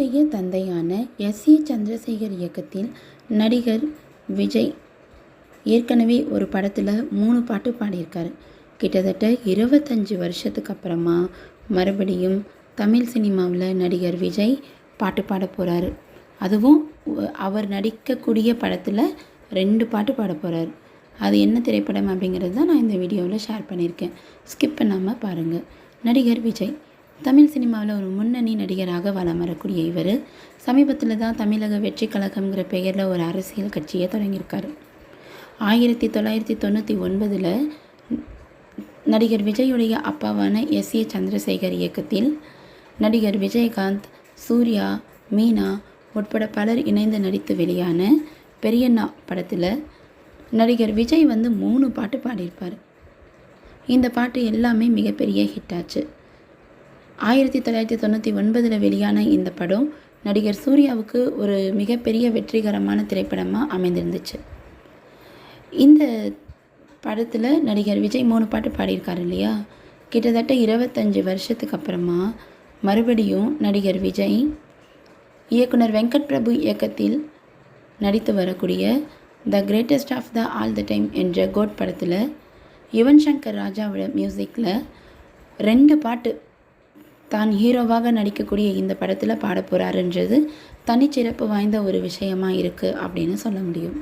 விஜயுடைய தந்தையான எஸ். ஏ. சந்திரசேகர் இயக்கத்தில் நடிகர் விஜய் ஏற்கனவே ஒரு படத்தில் மூணு பாட்டு பாடியிருக்கார். கிட்டத்தட்ட இருபத்தஞ்சி வருஷத்துக்கு அப்புறமா மறுபடியும் தமிழ் சினிமாவில் நடிகர் விஜய் பாட்டு பாட போகிறாரு அதுவும் அவர் நடிக்கக்கூடிய படத்தில் ரெண்டு பாட்டு பாட போகிறார் அது என்ன திரைப்படம் அப்படிங்கிறது தான் நான் இந்த வீடியோவில் ஷேர் பண்ணியிருக்கேன். ஸ்கிப் பண்ணாமல் பாருங்கள் நடிகர் விஜய். தமிழ் சினிமாவில் ஒரு முன்னணி நடிகராக வலம் வரக்கூடிய இவர் சமீபத்தில் தான் தமிழக வெற்றி கழகம்ங்கிற பெயரில் ஒரு அரசியல் கட்சியை தொடங்கியிருக்காரு. ஆயிரத்தி தொள்ளாயிரத்தி தொண்ணூற்றி ஒன்பதில் நடிகர் விஜயுடைய அப்பாவான எஸ் ஏ சந்திரசேகர் இயக்கத்தில் நடிகர் விஜயகாந்த் சூர்யா மீனா உட்பட பலர் இணைந்து நடித்து வெளியான பெரியண்ணா படத்தில் நடிகர் விஜய் வந்து மூணு பாட்டு பாடியிருப்பார். இந்த பாட்டு எல்லாமே மிகப்பெரிய ஹிட் ஆச்சு. ஆயிரத்தி தொள்ளாயிரத்தி தொண்ணூற்றி ஒன்பதில் வெளியான இந்த படம் நடிகர் சூர்யாவுக்கு ஒரு மிகப்பெரிய வெற்றிகரமான திரைப்படமாக அமைந்திருந்துச்சு. இந்த படத்தில் நடிகர் விஜய் மூணு பாட்டு பாடியிருக்காரு இல்லையா? கிட்டத்தட்ட இருபத்தஞ்சி வருஷத்துக்கு அப்புறமா மறுபடியும் நடிகர் விஜய் இயக்குனர் வெங்கட் பிரபு இயக்கத்தில் நடித்து வரக்கூடிய the greatest of the all the time என்ற கோட் படத்தில் யுவன் சங்கர் ராஜாவோட மியூசிக்கில் ரெண்டு பாட்டு தான் ஹீரோவாக நடிக்கக்கூடிய இந்த படத்தில் பாட போகிறாருன்றது தனிச்சிறப்பு வாய்ந்த ஒரு விஷயமா இருக்குது அப்படின்னு சொல்ல முடியும்.